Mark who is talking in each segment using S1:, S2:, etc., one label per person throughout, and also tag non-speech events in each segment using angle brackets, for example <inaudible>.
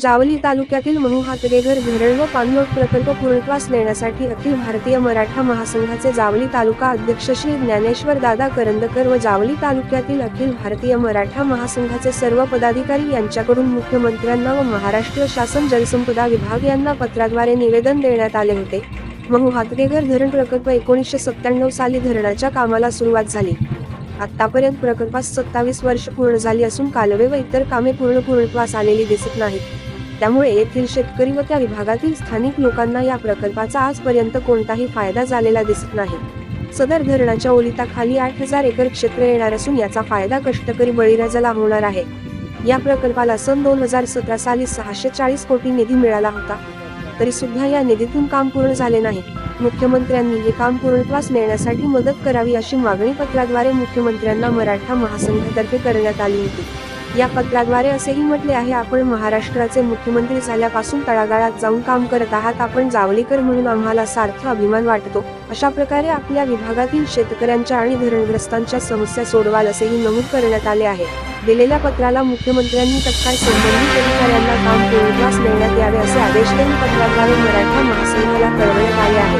S1: जावली तालुक्यातील मनुहातरेघर धरण व पाणलोट प्रकल्प पूर्णत्वास नेण्यासाठी अखिल भारतीय मराठा महासंघाचे जावली तालुका अध्यक्ष श्री ज्ञानेश्वर दादा करंदकर व जावली तालुक्यातील अखिल भारतीय मराठा महासंघाचे सर्व पदाधिकारी यांच्याकडून मुख्यमंत्र्यांना व महाराष्ट्र शासन जलसंपदा विभाग यांना पत्राद्वारे निवेदन देण्यात आले होते. महू हातगेघर धरण प्रकल्प एकोणीसशे सत्त्याण्णव साली धरणाच्या कामाला सुरुवात झाली. आतापर्यंत प्रकल्पास सत्तावीस वर्ष पूर्ण झाली असून कालवे व इतर कामे पूर्ण पूर्णत्वास आलेली दिसत नाहीत. त्यामुळे येथील शेतकरी व त्या विभागातील स्थानिक लोकांना या प्रकल्पाचा आजपर्यंत कोणताही फायदा झालेला दिसत नाही. सदर धरणाच्या ओलिताखाली आठ हजार एकर क्षेत्र येणार असून याचा फायदा कष्टकरी बळीराजाला होणार आहे. या प्रकल्पाला सन दोन हजार सतरा साली सहाशे चाळीस कोटी निधी मिळाला होता. तरी सुद्धा या निधीतून काम पूर्ण झाले नाही. मुख्यमंत्र्यांनी हे काम पूर्णत्वास नेण्यासाठी मदत करावी अशी मागणी पत्राद्वारे मुख्यमंत्र्यांना मराठा महासंघातर्फे करण्यात आली होती. या पत्राद्वारे असेही म्हटले आहे आपण महाराष्ट्राचे मुख्यमंत्री झाल्यापासून तळागाळात जाऊन काम करत आहात. आपण जावलीकर म्हणून आम्हाला सार्थ अभिमान वाटतो. अशा प्रकारे आपल्या विभागातील शेतकऱ्यांच्या आणि धरणग्रस्तांच्या समस्या सोडवाल असेही नमूद करण्यात आले आहे. दिलेल्या पत्राला मुख्यमंत्र्यांनी तत्काळ संबंधित अधिकाऱ्यांना काम पूर्णत्वास देण्यात यावे असे आदेश देऊन पत्राद्वारे मराठा महासंघाला कळवण्यात आले आहे.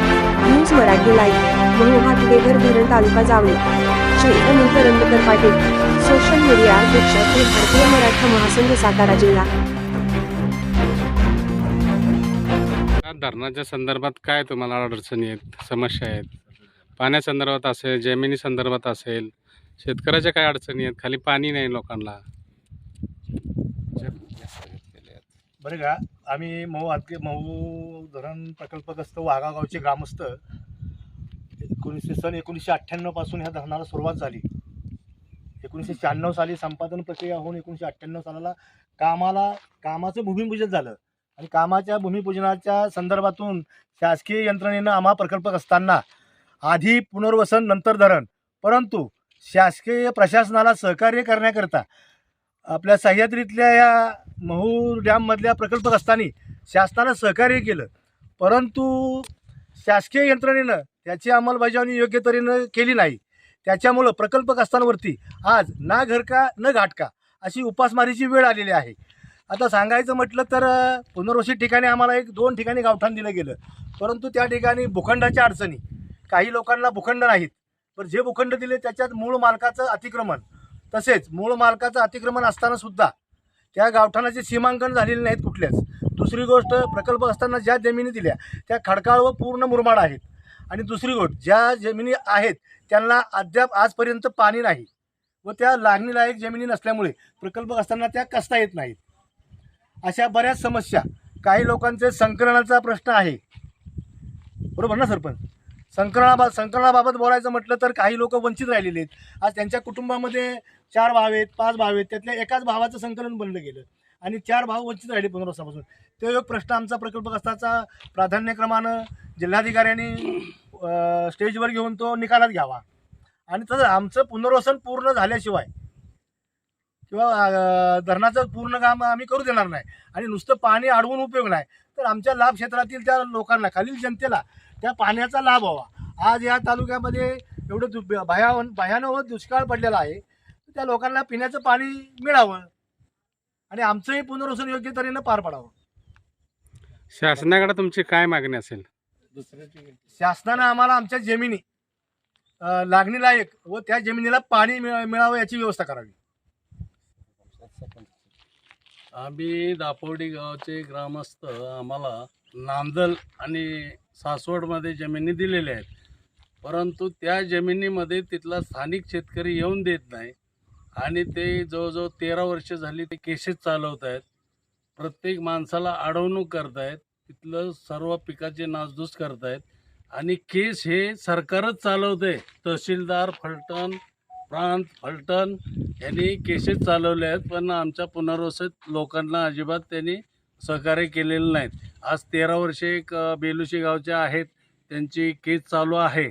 S1: न्यूज मराठी लाईव्ह मनोहात बेघर धरण तालुका जावळे. चैतन्य अनिल करंदकर पाटील. सोशल मीडिया अध्यक्ष अखिल भारतीय मराठा महासंघ सातारा जिल्हा.
S2: धरणाच्या संदर्भात काय तुम्हाला अडचणी आहेत समस्या आहेत? पाण्यासंदर्भात असेल जमिनी संदर्भात असेल शेतकऱ्याच्या काय अडचणी आहेत? खाली पाणी नाही लोकांना.
S3: बरं का? आम्ही मऊ आतके मऊ धरण प्रकल्पग्रस्त वाघा गावचे ग्रामस्थ एकोणीसशे सन एकोणीसशे अठ्ठ्याण्णवपासून ह्या धरणाला सुरुवात झाली. एकोणीसशे शहाण्णव साली संपादन प्रक्रिया होऊन एकोणीसशे अठ्ठ्याण्णव सालाला कामाला कामाचं भूमिपूजन झालं. आणि कामाच्या भूमिपूजनाच्या संदर्भातून शासकीय यंत्रणेनं आम्हा प्रकल्पग्रस्तांना आधी पुनर्वसन नंतर धरण. परंतु शासकीय प्रशासनाला सहकार्य करण्याकरता आपल्या सह्याद्रीतल्या या महू डॅममधल्या प्रकल्पग्रस्तांनी शासनानं सहकार्य केलं. परंतु शासकीय यंत्रणेनं त्याची अंमलबजावणी योग्य तऱ्हेनं केली नाही. त्याच्यामुळं प्रकल्पग्रस्तांवरती आज ना घरका न घाटका अशी उपासमारीची वेळ आलेली आहे. आता सांगायचं म्हटलं तर पुनर्वसित ठिकाणी आम्हाला एक दोन ठिकाणी गावठाण दिलं गेलं. परंतु त्या ठिकाणी भूखंडाच्या अडचणी काही लोकांना भूखंड नाहीत. पण जे भूखंड दिले त्याच्यात मूळ मालकाचं अतिक्रमण तसेच मूळ मालकाचं अतिक्रमण असताना सुद्धा त्या गावठाणाचे सीमांकन झालेले नाहीत कुठल्याच. दुसरी गोष्ट प्रकल्प असताना ज्या जमिनी दिल्या त्या खडकाळ व पूर्ण मुरमाड आहेत. आणि दुसरी गोष्ट ज्या जमिनी आहेत त्यांना अद्याप आजपर्यंत पाणी नाही व त्या लागणीलायक जमिनी नसल्यामुळे प्रकल्प असताना त्या कसता येत नाहीत. अशा बऱ्याच समस्या काही लोकांचे संकलनाचा प्रश्न आहे. बरोबर ना सरपंच? संकलनाबा संकलनाबाबत बोलायचं म्हटलं तर काही लोक वंचित राहिलेले आहेत. आज त्यांच्या कुटुंबामध्ये चार भाव आहेत पाच भाव आहेत त्यातल्या एकाच भावाचं संकलन बनलं गेलं आणि चार भाव वंचित राहिले पुनर्वसापासून तो एक प्रश्न आमचा प्रकल्पग्रस्ताचा प्राधान्यक्रमानं जिल्हाधिकाऱ्यांनी स्टेजवर घेऊन तो निकालात घ्यावा. आणि तसं आमचं पुनर्वसन पूर्ण झाल्याशिवाय किंवा धरणाचं पूर्ण काम आम्ही करू देणार नाही. आणि नुसतं पाणी अडवून उपयोग नाही. तर आमच्या लाभ क्षेत्रातील त्या लोकांना खालील जनतेला त्या पाण्याचा लाभ व्हावा. आज या तालुक्यामध्ये एवढं दु भयावन भयानक दुष्काळ पडलेला आहे. त्या लोकांना पिण्याचं पाणी मिळावं. आणि आमचंही पुनर्वसन योग्य तऱ्हेनं पार पडावं.
S2: शासनाकडे तुमची काय मागणी असेल?
S3: शासनानं आम्हाला आमच्या जमिनी लागणीलायक व त्या जमिनीला पाणी मिळ- मिळावं याची व्यवस्था करावी.
S4: आम्ही दापोडी गावचे ग्रामस्थ आम्हाला नांदल आणि सासवडमध्ये जमिनी दिलेल्या आहेत. परंतु त्या जमिनीमध्ये तिथला स्थानिक शेतकरी येऊन देत नाही आणि ते जवळजवळ तेरा वर्ष झाली ते केसेस चालवत आहेत प्रत्येक माणसाला अडवणूक करत आहेत तिथलं सर्व पिकाचे नासधूस करत आहेत आणि केस हे सरकारच चालवते. तहसीलदार फलटण प्रांत फलटण यांनी केसेस चालवले आहेत पण आमच्या पुनर्वसित लोकांना अजिबात त्यांनी सहकार्य केलेलं नाहीत. आज तेरा वर्षे एक बेलुशी गावचे आहेत. त्यांची केस चालू आहे.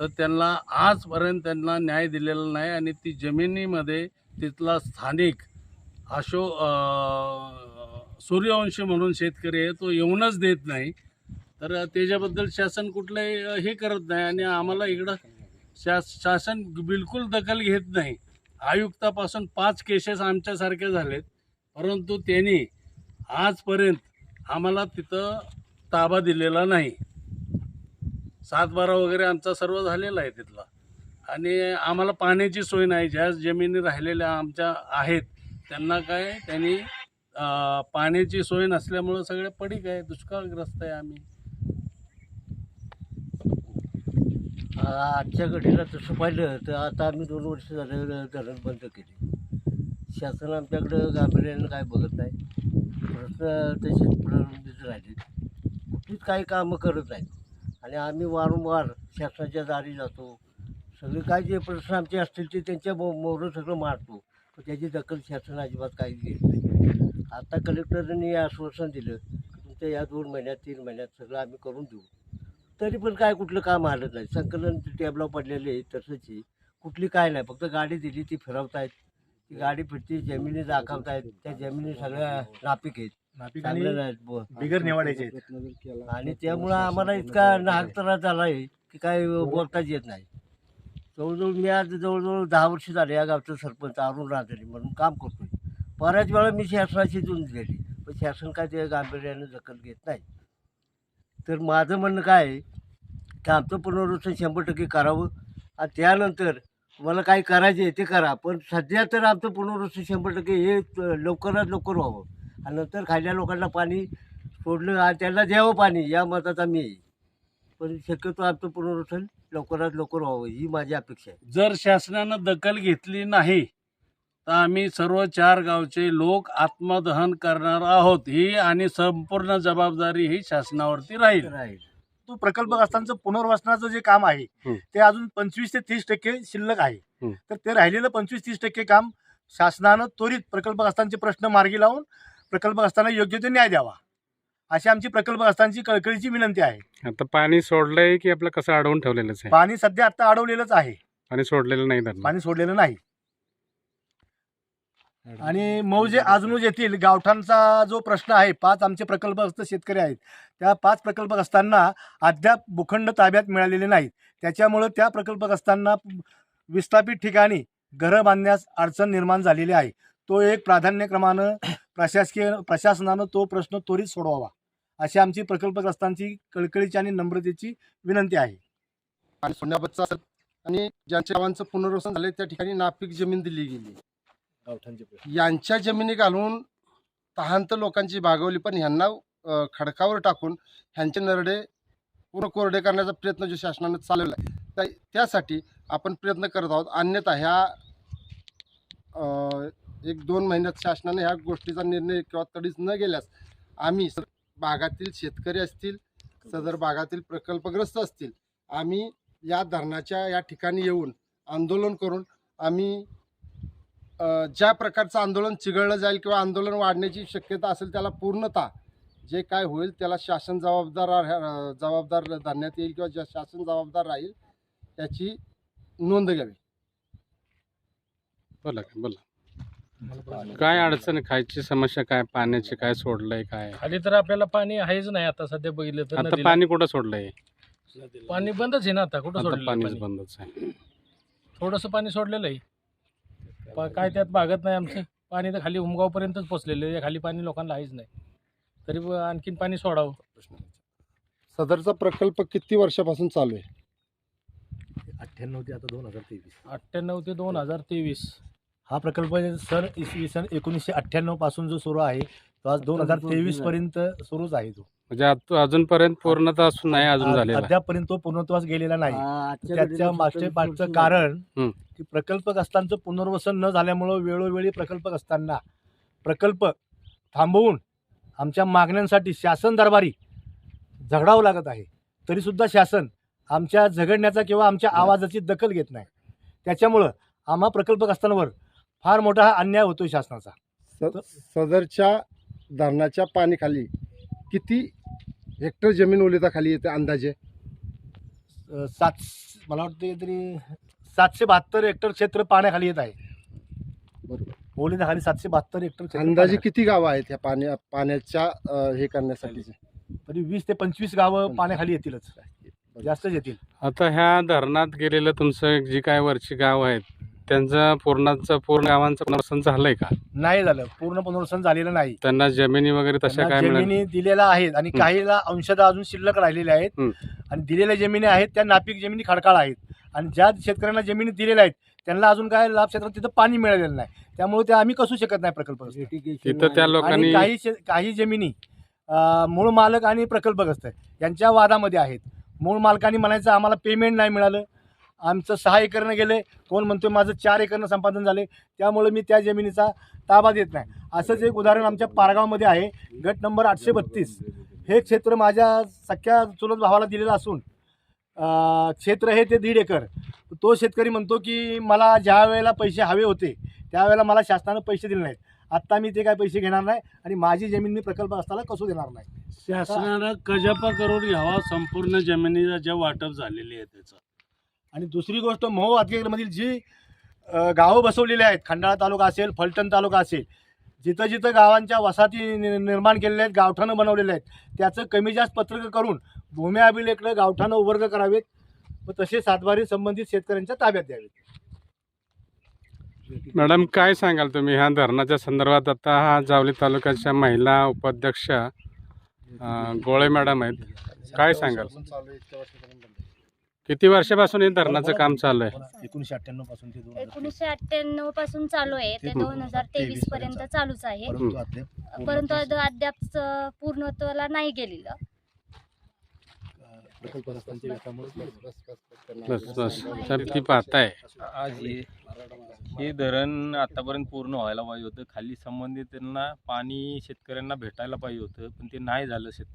S4: तर त्यांना आजपर्यंत त्यांना न्याय दिलेला नाही आणि ती जमिनीमध्ये तिथला स्थानिक अशो सूर्यवंशी म्हणून शेतकरी आहे तो येऊनच देत नाही. तर त्याच्याबद्दल शासन कुठलंही हे करत नाही आणि आम्हाला इकडं शा शासन बिलकुल दखल घेत नाही. आयुक्तापासून पाच केसेस आमच्यासारखे झालेत. परंतु त्यांनी आजपर्यंत आम्हाला तिथं ताबा दिलेला नाही. सातबारा वगैरे आमचा सर्व झालेला आहे तिथला. आणि आम्हाला पाण्याची सोय नाही. ज्या जमिनी राहिलेल्या आमच्या आहेत त्यांना काय त्यांनी पाण्याची सोय नसल्यामुळं सगळे पडीक आहे दुष्काळग्रस्त आहे आम्ही.
S5: आजच्या घडीला तसं पाहिलं तर आता आम्ही दोन वर्ष झालं धरण बंद केले. शासन आमच्याकडं गांभीर्यानं काय बघत नाही. प्रश्न तसेच प्रलंबित राहिले कुठलीच काही कामं करत नाहीत. आणि आम्ही वारंवार शासनाच्या दारी जातो. सगळे काय जे प्रश्न आमचे असतील ते त्यांच्या मो मोरं सगळं मारतो त्याची दखल शासन अजिबात काही घेत नाही. आता कलेक्टरांनी आश्वासन दिलं तुमच्या या दोन महिन्यात तीन महिन्यात सगळं आम्ही करून देऊ. तरी पण काय कुठलं काम आलं नाही. संकलन टेबला पडलेले आहे तसंच आहे. कुठली काय नाही. फक्त गाडी दिली ती फिरवतायत. ती गाडी फिरती जमिनी दाखवतायत. त्या जमिनी सगळ्या नापीक आहेत.
S3: नापिक आणि
S5: चांगल्या नाहीत ब-
S3: बिगर निवाड्याचे आहेत.
S5: आणि त्यामुळं आम्हाला इतका नाहक त्रास झाला आहे की काय बोलताच येत नाही. जवळजवळ मी आज जवळजवळ दहा वर्ष झाले या गावचं सरपंच अरुण राजरी म्हणून काम करतोय. बऱ्याच वेळा मी शासनाशी जुन दिलेली पण शासन काय ते गांभीर्यानं दखल घेत नाही. तर माझं म्हणणं काय आहे? की आमचं पुनर्वसन शंभर टक्के करावं. आणि त्यानंतर मला काही करायचे ते करा. पण सध्या तर आमचं पुनर्वसन शंभर टक्के हे लवकरात लवकर व्हावं. आणि नंतर खाल्ल्या लोकांना पाणी सोडलं आणि त्यांना द्यावं पाणी या मताचा मी पण शक्यतो आमचं पुनर्वसन लवकरात लवकर व्हावं ही माझी अपेक्षा आहे.
S4: जर शासनानं दखल घेतली नाही तर आम्ही सर्व चार गावचे लोक आत्मदहन करणार आहोत. ही आणि संपूर्ण जबाबदारी ही शासनावरती राहील.
S5: राहील.
S3: तो प्रकल्पग्रस्तांचं पुनर्वसनाचं जे काम आहे. ते अजून पंचवीस ते तीस टक्के शिल्लक आहे. तर ते राहिलेलं पंचवीस तीस टक्के काम शासनानं त्वरित प्रकल्पग्रस्तांचे प्रश्न मार्गी लावून प्रकल्पग्रस्तांना योग्य ते न्याय द्यावा. अशी आमची प्रकल्पग्रस्तांची कळकळीची विनंती आहे.
S2: आता पाणी सोडलंय की आपलं कसं अडवून ठेवलेलंच आहे?
S3: पाणी सध्या आता अडवलेलंच आहे.
S2: पाणी सोडलेलं नाही
S3: पाणी सोडलेलं नाही. आणि मौजे आजनूज येथील गावठाणचा जो प्रश्न आहे पाच आमचे प्रकल्पग्रस्त शेतकरी आहेत. त्या पाच प्रकल्पग्रस्तांना अद्याप भूखंड ताब्यात मिळालेले नाहीत. त्याच्यामुळं त्या प्रकल्पग्रस्तांना विस्थापित ठिकाणी घरं बांधण्यास अडचण निर्माण झालेली आहे. तो एक प्राधान्यक्रमानं <coughs> प्रशासकीय प्रशासनानं तो प्रश्न त्वरित सोडवावा. अशी आमची प्रकल्पग्रस्तांची कळकळीची आणि नम्रतेची विनंती आहे.
S6: आणि सोन्याबतचा असेल आणि ज्यांच्या गावांचं पुनर्वसन झाले त्या ठिकाणी नापीक जमीन दिली गेली.
S3: गावठाणचे
S6: यांच्या जमिनी घालून तहांत लोकांची भागवली पण ह्यांना अ, खडकावर टाकून ह्यांचे नरडे पूर्ण कोरडे करण्याचा प्रयत्न जो शासनानं चालवला आहे त्या- त्यासाठी आपण प्रयत्न करत आहोत. अन्यथा ह्या अ, एक दोन महिन्यात शासनाने ह्या गोष्टीचा निर्णय किंवा तडीच न गेल्यास आम्ही सदर भागातील शेतकरी असतील सदर भागातील प्रकल्पग्रस्त असतील आम्ही या धरणाच्या या ठिकाणी येऊन आंदोलन करून आम्ही ज्या प्रकारचं आंदोलन चिघळलं जाईल किंवा आंदोलन वाढण्याची शक्यता असेल त्याला पूर्णतः जे काय होईल त्याला शासन जबाबदार जबाबदार धरण्यात येईल किंवा ज्या शासन जबाबदार राहील त्याची नोंद घ्यावी.
S2: बोला की, बोला. काय अडचण आहे? खायची समस्या काय? पाण्याची काय सोडलंय काय?
S7: खाली तर आपल्याला पाणी आहेच नाही आता सध्या बघितलं तर
S2: आता
S7: नदीला.
S2: पाणी कुठं सोडलंय?
S7: पाणी बंदच आहे ना आता. कुठं
S2: आता
S7: सोडलं
S2: पाणीच
S7: पाणी?
S2: बंदच आहे.
S7: थोडंसं पाणी सोडलेलं आहे. पा- काय त्यात भागत नाही आमचं. पाणी तर खाली उमगावपर्यंतच पोचलेलं आहे. खाली पाणी लोकांना आहेच नाही. तरी ब- आणखीन पाणी सोडावं.
S6: सदरचा प्रकल्प किती वर्षापासून चालू आहे?
S3: अठ्ठ्याण्णव ते आता दोन हजार तेवीस.
S7: अठ्ठ्याण्णव ते दोन हजार तेवीस.
S3: हा प्रकल्प सन इसवी सन एकोणीसशे अठ्ठ्याण्णवपासून जो सुरू आहे तो आज दोन हजार तेवीस पर्यंत सुरूच आहे तो.
S2: म्हणजे आत- अजूनपर्यंत पूर्णतः असून नाही अजून झालेला
S3: अद्यापपर्यंत तो पूर्णत्वास गेलेला नाही. त्याच्या मागच्या पाठचं कारण. की प्रकल्पग्रस्तांचं पुनर्वसन न झाल्यामुळं वेळोवेळी प्रकल्पग्रस्तांना प्रकल्प थांबवून आमच्या मागण्यांसाठी शासन दरबारी झगडावं लागत आहे. तरीसुद्धा शासन आमच्या झगडण्याचा किंवा आमच्या आवाजाची दखल घेत नाही. त्याच्यामुळं आम्हा प्रकल्पग्रस्तांवर फार मोठा हा अन्याय होतोय शासनाचा.
S6: स- सदरच्या धरणाच्या पाणीखाली किती हेक्टर जमीन ओलिताखाली येते अंदाजे?
S3: सात मला वाटतं तरी सातशे बहात्तर हेक्टर क्षेत्र पाण्याखाली येत आहे.
S6: बरोबर.
S3: ओलीच्या सातशे बहात्तर हेक्टर क्षेत्र
S6: अंदाजे
S3: पाण्याखाली.
S6: किती गावं आहेत ह्या पाण्या पाण्याच्या अ, हे करण्यासाठी
S3: तरी वीस ते पंचवीस गावं पाण्याखाली येतीलच. जास्तच येतील.
S2: आता ह्या धरणात गेलेलं तुमचं जी काय वरची गाव आहेत त्यांचं पूर्णाचं पूर्ण गावांचं पुनर्वसन झालंय का?
S3: नाही झालं. पूर्ण पुनर्वसन झालेलं नाही.
S2: त्यांना जमिनी वगैरे तशा
S3: त्यांना
S2: काय मिळाल्या
S3: जमिनी दिलेल्या आहेत आणि काहीला अंशतः अजून शिल्लक राहिलेल्या आहेत.
S2: हं.
S3: आणि दिलेल्या जमिनी आहेत त्या नापीक जमिनी खडकाळ आहेत. आणि ज्या शेतकऱ्यांना जमिनी दिलेल्या आहेत त्यांना अजून काय लाभ क्षेत्रात तिथं पाणी मिळालेलं नाही. त्यामुळे ते आम्ही कसू शकत नाही प्रकल्प
S2: तिथं त्या लोकांनी
S3: काही शे- काही जमिनी अं, मूळ मालक आणि प्रकल्पग्रस्त यांच्या वादामध्ये आहेत. मूळ मालकांनी म्हणायचं आम्हाला पेमेंट नाही मिळालं. आमचं सहा एकरनं गेले कोण म्हणतोय माझं चार एकरनं संपादन झाले त्यामुळे मी त्या जमिनीचा ताबा देत नाही. असंच एक उदाहरण आमच्या पारगावमध्ये आहे. गट नंबर आठशे बत्तीस. हे क्षेत्र माझ्या सख्या चुलत भावाला दिलेलं असून क्षेत्र हे ते दीड एकर. तो शेतकरी म्हणतो की मला ज्या वेळेला पैसे हवे होते त्यावेळेला मला शासनानं पैसे दिले नाहीत. आत्ता मी ते काय पैसे घेणार नाही आणि माझी जमीन मी प्रकल्प असताना कसू देणार नाही?
S4: शासनानं कजापा करून घ्यावा संपूर्ण जमिनीचा जे वाटप झालेली आहे त्याचं.
S3: आणि दुसरी गोष्ट महो हातकेकरमधील जी अ, गावं बसवलेली आहेत खंडाळा तालुका असेल फलटण तालुका असेल जिथं जिथं गावांच्या वसाहती नि- निर्माण केलेल्या आहेत गावठाणं बनवलेले आहेत त्याचं कमी जास्त पत्रक करून भूमी अभिलेखनं गावठाणं वर्ग करावेत. व तसे सातबारी संबंधित शेतकऱ्यांच्या ताब्यात द्यावेत.
S2: मॅडम काय सांगाल तुम्ही? ह्या धरणाच्या संदर्भात आता हा जावली तालुक्याच्या महिला उपाध्यक्ष गोळे मॅडम आहेत. काय सांगाल? किती वर्षापासून हे धरणाचं काम चालू आहे?
S3: एकोणीशे अठ्ठ्याण्णवपासून ते दोन हजार
S8: एकोणीसशे अठ्ठ्याण्णवपासून चालू आहे. ते दोन हजार तेवीस पर्यंत चालूच आहे.
S3: परंतु अद्याप
S8: पूर्णत्वाला नाही गेलेलं.
S2: बस बस तर ती पाहताय
S9: आज हे हे धरण आतापर्यंत पूर्ण व्हायला पाहिजे होतं. खाली संबंधितांना पाणी शेतकऱ्यांना भेटायला पाहिजे होतं पण ते नाही झालं शेत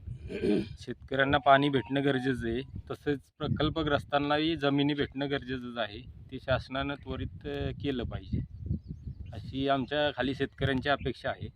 S9: शेतकऱ्यांना पाणी भेटणं गरजेचं आहे. तसेच प्रकल्पग्रस्तांनाही जमिनी भेटणं गरजेचंच आहे. ते शासनानं त्वरित केलं पाहिजे. अशी आमच्या खाली शेतकऱ्यांची अपेक्षा आहे.